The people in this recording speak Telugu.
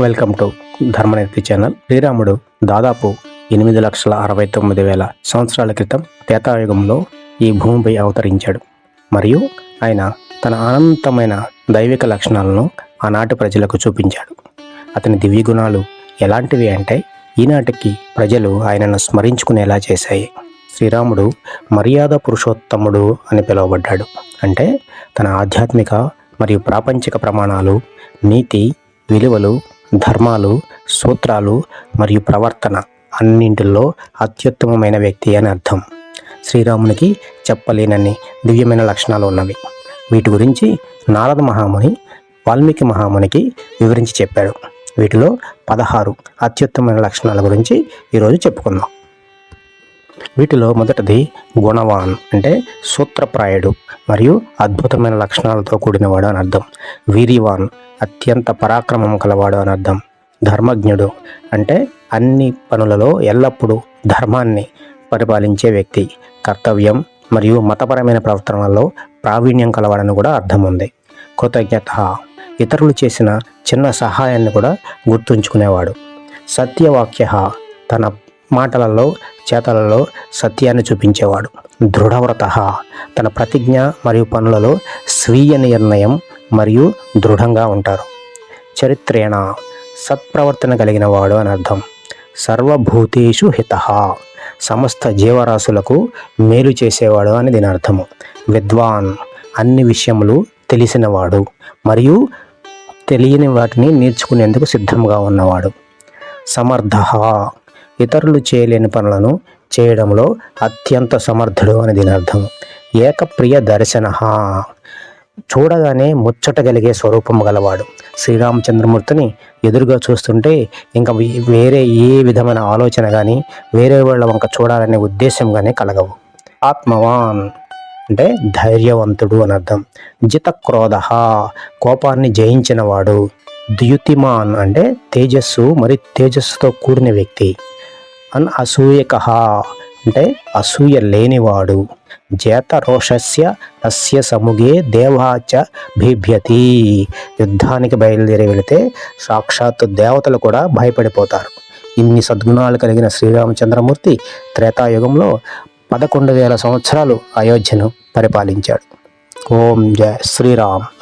Welcome to ధర్మనిర్తి channel. శ్రీరాముడు దాదాపు ఎనిమిది లక్షల అరవై తొమ్మిది వేల సంవత్సరాల క్రితం తేతాయుగంలో ఈ భూమిపై అవతరించాడు. మరియు ఆయన తన అనంతమైన దైవిక లక్షణాలను ఆనాటి ప్రజలకు చూపించాడు. అతని దివ్య గుణాలు ఎలాంటివి అంటే ఈనాటికి ప్రజలు ఆయనను స్మరించుకునేలా చేశాయి. శ్రీరాముడు మర్యాద పురుషోత్తముడు అని పిలువబడ్డాడు. అంటే తన ఆధ్యాత్మిక మరియు ప్రాపంచిక ప్రమాణాలు నీతి విలువలు ధర్మాలు సూత్రాలు మరియు ప్రవర్తన అన్నింటిలో అత్యుత్తమమైన వ్యక్తి అని అర్థం. శ్రీరామునికి చెప్పలేనన్ని దివ్యమైన లక్షణాలు ఉన్నవి. వీటి గురించి నారద మహాముని వాల్మీకి మహామునికి వివరించి చెప్పాడు. వీటిలో పదహారు అత్యుత్తమైన లక్షణాల గురించి ఈరోజు చెప్పుకుందాం. వీటిలో మొదటిది గుణవాన్ అంటే సూత్రప్రాయుడు మరియు అద్భుతమైన లక్షణాలతో కూడినవాడు అని అర్థం. వీరివాన్ అత్యంత పరాక్రమం కలవాడు అని అర్థం. ధర్మజ్ఞుడు అంటే అన్ని పనులలో ఎల్లప్పుడూ ధర్మాన్ని పరిపాలించే వ్యక్తి. కర్తవ్యం మరియు మతపరమైన ప్రవర్తనలలో ప్రావీణ్యం కలవాడని కూడా అర్థం ఉంది. కృతజ్ఞత ఇతరులు చేసిన చిన్న సహాయాన్ని కూడా గుర్తుంచుకునేవాడు. సత్యవాక్య తన మాటలలో చేతలలో సత్యాన్ని చూపించేవాడు. దృఢవ్రత తన ప్రతిజ్ఞ మరియు పనులలో స్వీయ నిర్ణయం మరియు దృఢంగా ఉంటారు. చరిత్రేణ సత్ప్రవర్తన కలిగిన వాడు అని అర్థం. సర్వభూతేషు హిత సమస్త జీవరాశులకు మేలు చేసేవాడు అని దీని అర్థము. విద్వాన్ అన్ని విషయములు తెలిసినవాడు మరియు తెలియని వాటిని నేర్చుకునేందుకు సిద్ధంగా ఉన్నవాడు. సమర్థ ఇతరులు చేయలేని పనులను చేయడంలో అత్యంత సమర్థుడు అని దీని అర్థం. ఏకప్రియ దర్శన చూడగానే ముచ్చటగలిగే స్వరూపం గలవాడు. శ్రీరామచంద్రమూర్తిని ఎదురుగా చూస్తుంటే ఇంకా వే- వేరే ఏ విధమైన ఆలోచన కానీ వేరే వాళ్ళ వంక చూడాలనే ఉద్దేశం కానీ కలగవు. ఆత్మవాన్ అంటే ధైర్యవంతుడు అని అర్థం. జితక్రోధ కోపాన్ని జయించినవాడు. ద్యుతిమాన్ అంటే తేజస్సు మరి తేజస్సుతో కూడిన వ్యక్తి. అన్ అసూయక. అంటే అసూయ లేనివాడు. జేత రోషస్య అస్య సముగే దేవాచ బిభ్యతి. యుద్ధానికి బయలుదేరి వెళితే సాక్షాత్తు దేవతలు కూడా భయపడిపోతారు. ఇన్ని సద్గుణాలు కలిగిన శ్రీరామచంద్రమూర్తి త్రేతాయుగంలో పదకొండు వేల సంవత్సరాలు అయోధ్యను పరిపాలించాడు. ఓం జయ శ్రీరామ్.